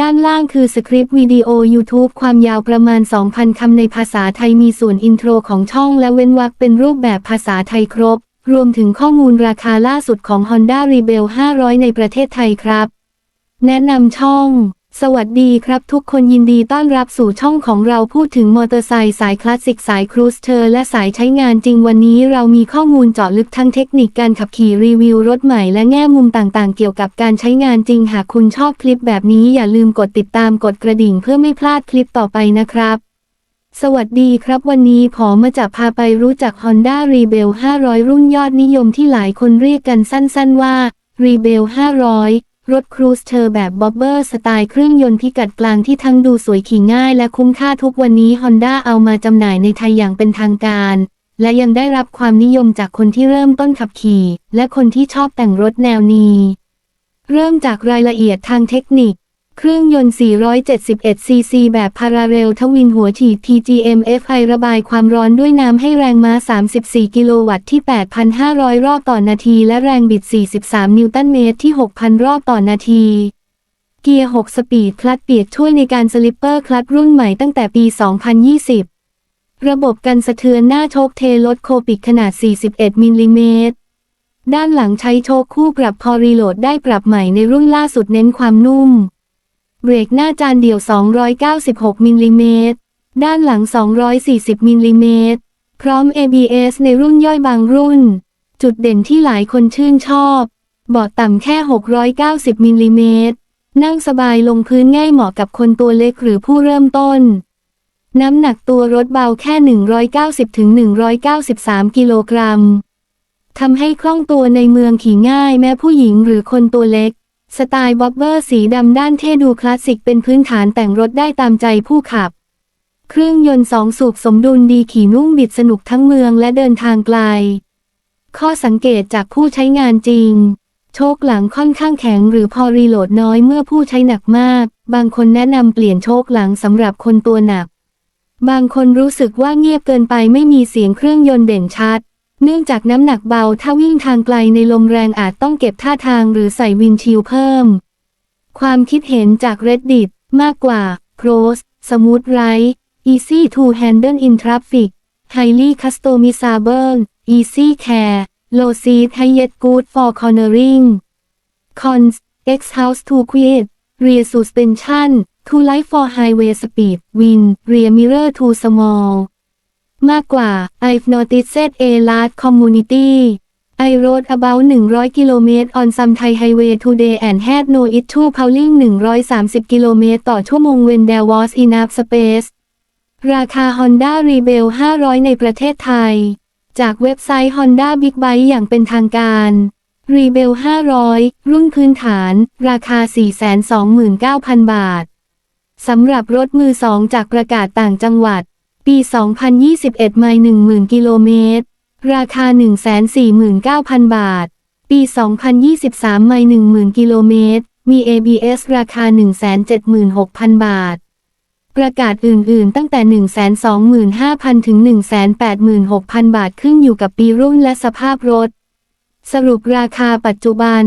ด้านล่างคือสคริปต์วิดีโอ YouTube ความยาวประมาณ 2,000 คำในภาษาไทยมีส่วนอินโทรของช่องและเว้นวรรคเป็นรูปแบบภาษาไทยครบ รวมถึงข้อมูลราคาล่าสุดของ Honda Rebel 500 ในประเทศไทยครับ แนะนำช่อง สวัสดีครับทุกคนยินดีต้อนรับสู่ช่องของเราพูดถึงมอเตอร์ไซค์สายคลาสสิกสายครูสเทอร์และสายใช้งานจริงวันนี้เรามีข้อมูลเจาะลึกทั้งเทคนิคการขับขี่รีวิวรถใหม่และแง่มุมต่างๆ เกี่ยวกับการใช้งานจริงหากคุณชอบคลิปแบบนี้อย่าลืมกดติดตามกดกระดิ่งเพื่อไม่พลาดคลิปต่อไปนะครับ สวัสดีครับวันนี้ผอมาจะพาไปรู้จัก Honda Rebel 500 รุ่นยอดนิยมที่หลายคนเรียกกันสั้น ๆ ว่า Rebel 500 รถครูสเธอร์แบบบ๊อบเบอร์สไตล์เครื่องยนต์พิกัดกลางที่ทั้งดูสวยขี่ง่ายและคุ้มค่าทุกวันนี้ Honda เอามาจำหน่ายในไทยอย่างเป็นทางการ และยังได้รับความนิยมจากคนที่เริ่มต้นขับขี่ และคนที่ชอบแต่งรถแนวนี้ เริ่มจากรายละเอียดทางเทคนิค เครื่องยนต์ 471 ซีซี แบบพาราเรลทวินหัวฉีด TGM-FI ระบายความร้อนด้วยน้ำให้แรงม้า 34 กิโลวัตต์ที่ 8,500 รอบต่อนาที และแรงบิด 43 นิวตันเมตรที่ 6,000 รอบต่อนาที เกียร์ 6 สปีด คลัตช์เปียกช่วยในการสลิปเปอร์คลัตช์รุ่นใหม่ตั้งแต่ปี 2020 ระบบกันสะเทือนหน้าโชคเทลดโคปิกขนาด 41 มิลลิเมตร ด้านหลังใช้โชคคู่ปรับพอรีโหลดได้ปรับใหม่ในรุ่นล่าสุดเน้นความนุ่ม เบรกหน้าจานเดี่ยว 296 มิลลิเมตร ด้านหลัง 240 มิลลิเมตร พร้อม ABS ในรุ่นย่อยบางรุ่น จุดเด่นที่หลายคนชื่นชอบ เบาะต่ำแค่ 690 มิลลิเมตร นั่งสบายลงพื้นง่ายเหมาะกับคนตัวเล็กหรือผู้เริ่มต้น น้ำหนักตัวรถเบาแค่ 190-193 กิโลกรัมทำให้คล่องตัวในเมืองขี่ง่ายแม้ผู้หญิงหรือคนตัวเล็ก สไตล์บอบเบอร์สีดำด้านเท่ดูคลาสสิกเป็นพื้นฐานแต่งรถได้ตามใจผู้ขับ เครื่องยนต์สองสูบสมดุลดีขี่นุ่มบิดสนุกทั้งเมืองและเดินทางไกล ข้อสังเกตจากผู้ใช้งานจริง โชคหลังค่อนข้างแข็งหรือพอรีโหลดน้อยเมื่อผู้ใช้หนักมาก บางคนแนะนำเปลี่ยนโชคหลังสำหรับคนตัวหนัก บางคนรู้สึกว่าเงียบเกินไปไม่มีเสียงเครื่องยนต์เด่นชัด เนื่องจากน้ำหนักเบาถ้าวิ่งทางไกลในลมแรงอาจต้องเก็บท่าทางหรือใส่วินชิลเพิ่ม ความคิดเห็นจาก reddit มากกว่า pros smooth ride easy to handle in traffic highly customizable easy care low seat height good for cornering cons X house to quiet rear suspension to light for highway speed Win rear mirror too small มากกว่า I've noticed a large community I rode about 100 กิโลเมตร on some Thai highway today and had no issue pulling 130 กิโลเมตรต่อชั่วโมง when there was enough space ราคา Honda Rebel 500 ในประเทศไทย จากเว็บไซต์ Honda Big Bike อย่างเป็นทางการ Rebel 500 รุ่นพื้นฐาน ราคา 429,000 บาท สำหรับรถมือสองจากประกาศต่างจังหวัด ปี 2021ไมล์10,000 กิโลเมตร ราคา 149,000 บาท ปี 2023ไมล์10,000 กิโลเมตร มี ABS ราคา 176,000 บาท ประกาศอื่นๆ ตั้งแต่ 125,000 ถึง 186,000 บาทขึ้นอยู่กับปีรุ่นและสภาพรถ สรุปราคาปัจจุบัน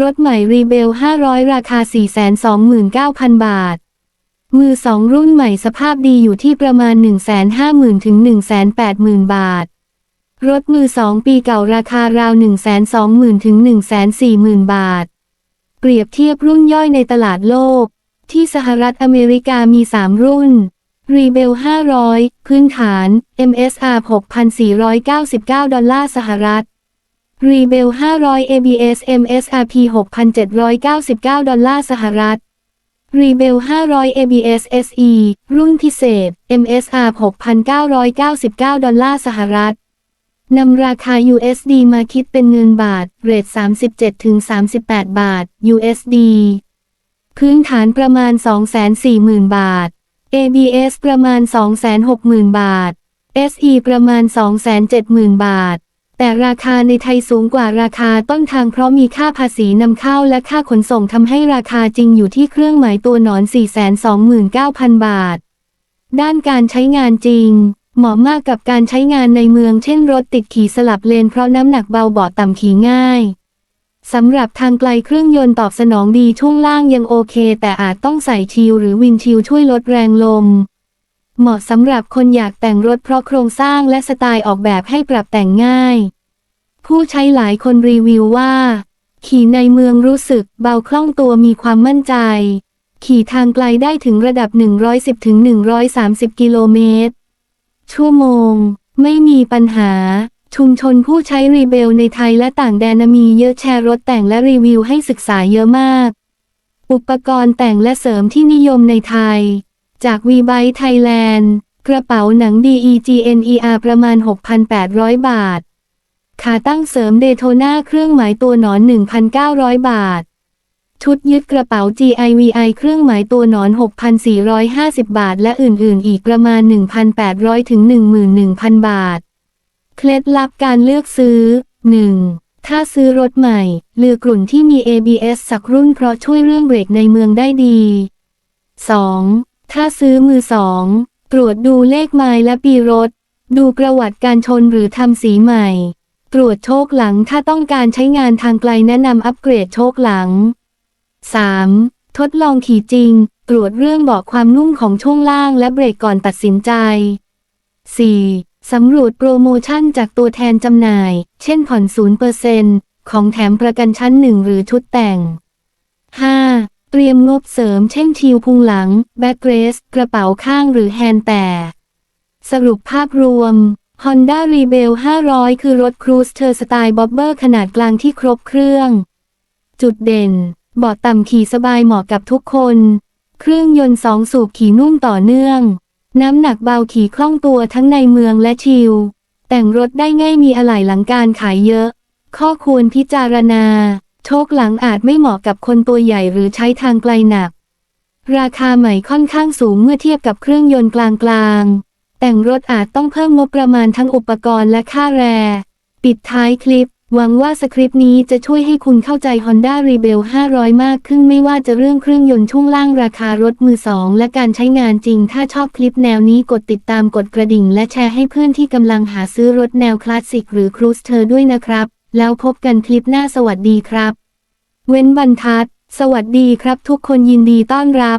รถใหม่รีเบล 500 ราคา 429,000 บาท มือสองรุ่นใหม่สภาพดีอยู่ที่ประมาณ 150,000 ถึง 180,000 บาท รถมือสองปีเก่าราคาราว 120,000 ถึง 140,000 บาท เปรียบเทียบรุ่นย่อยในตลาดโลก ที่สหรัฐอเมริกามี 3 รุ่น Rebel 500 พื้นฐาน MSR 6,499 ดอลลาร์สหรัฐ Rebel 500 ABS MSRP 6,799 ดอลลาร์สหรัฐ Rebel 500 ABS SE รุ่นพิเศษ MSR 6,999 ดอลลาร์สหรัฐนำราคา USD มาคิดเป็นเงินบาท เรท 37-38 บาท USD พื้นฐานประมาณ 240,000 บาท ABS ประมาณ 260,000 บาท SE ประมาณ 270,000 บาท แต่ราคาในไทยสูงกว่าราคาต้นทางเพราะมีค่าภาษีนำเข้าและค่าขนส่งทำให้ราคาจริงอยู่ที่เครื่องหมายตัวหนอน 429,000 บาท ด้านการใช้งานจริง เหมาะมากกับการใช้งานในเมืองเช่นรถติดขี่สลับเลนเพราะน้ำหนักเบาเบาะต่ำขี่ง่ายสำหรับทางไกลเครื่องยนต์ตอบสนองดีช่วงล่างยังโอเค แต่อาจต้องใส่ชิลหรือวินชิลช่วยลดแรงลม เหมาะสำหรับคนอยากแต่งรถเพราะโครงสร้างและสไตล์ออกแบบให้ปรับแต่งง่าย ผู้ใช้หลายคนรีวิวว่า ขี่ในเมืองรู้สึกเบาคล่องตัวมีความมั่นใจ ขี่ทางไกลได้ถึงระดับ 110-130 กิโลเมตร ชั่วโมง ไม่มีปัญหา ชุมชนผู้ใช้รีเบลในไทยและต่างแดนมีเยอะแชร์รถแต่งและรีวิวให้ศึกษาเยอะมาก อุปกรณ์แต่งและเสริมที่นิยมในไทย จาก v b i ไทยแลนด์กระเป๋าหนัง DEGNER ประมาณ 6,800 บาท ขาตั้งเสริมเดโทนาเครื่องหมายตัวหนอน 1,900 บาท ชุดยึดกระเป๋า GIVI เครื่องหมายตัวหนอน 6,450 บาท และอื่นๆ อีกประมาณ 1,800 ถึง 11,000 บาท เคล็ดลับการเลือกซื้อ 1. ถ้าซื้อรถใหม่เลือกกลุ่นที่มี ABS สักรุ่นเพราะช่วยเรื่องเบรกในเมืองได้ดี 2. ถ้าซื้อมือสอง ตรวจดูเลขไมล์และปีรถ ดูประวัติการชนหรือทำสีใหม่ ตรวจโชคหลังถ้าต้องการใช้งานทางไกลแนะนำอัปเกรดโชคหลัง 3. ทดลองขี่จริง ตรวจเรื่องเบาะความนุ่มของช่วงล่างและเบรกก่อนตัดสินใจ 4. สำรวจโปรโมชั่นจากตัวแทนจำหน่าย เช่นผ่อน 0%ของแถมประกันชั้นหนึ่งหรือชุดแต่ง เตรียมงบเสริมเช่นชิลพุงหลัง แบ็กเรส กระเป๋าข้างหรือแฮนด์แต่ สรุปภาพรวม Honda Rebel 500 คือรถครูซเทอร์สไตล์บ๊อบเบอร์ขนาดกลางที่ครบเครื่อง จุดเด่น เบาะต่ำขี่สบายเหมาะกับทุกคน เครื่องยนต์สองสูบขี่นุ่มต่อเนื่อง น้ำหนักเบาขี่คล่องตัวทั้งในเมืองและชิล แต่งรถได้ง่ายมีอะไหล่หลังการขายเยอะ ข้อควรพิจารณา โชคหลังอาจไม่เหมาะกับคนตัวใหญ่หรือใช้ทางไกลหนัก ราคาใหม่ค่อนข้างสูงเมื่อเทียบกับเครื่องยนต์กลางๆ แต่งรถอาจต้องเพิ่มงบประมาณทั้งอุปกรณ์และค่าแรปิดท้ายคลิป หวังว่าสคริปต์นี้จะช่วยให้คุณเข้าใจ Honda Rebel 500 มากขึ้นไม่ว่าจะเรื่องเครื่องยนต์ช่วงล่างราคารถมือสองและการใช้งานจริง ถ้าชอบคลิปแนวนี้กดติดตามกดกระดิ่ง และแชร์ให้เพื่อนที่กำลังหาซื้อรถแนวคลาสสิกหรือครูสเทอร์ด้วยนะครับ แล้วพบกันคลิปหน้าสวัสดีครับ เว้นบรรทัด สวัสดีครับทุกคนยินดีต้อนรับ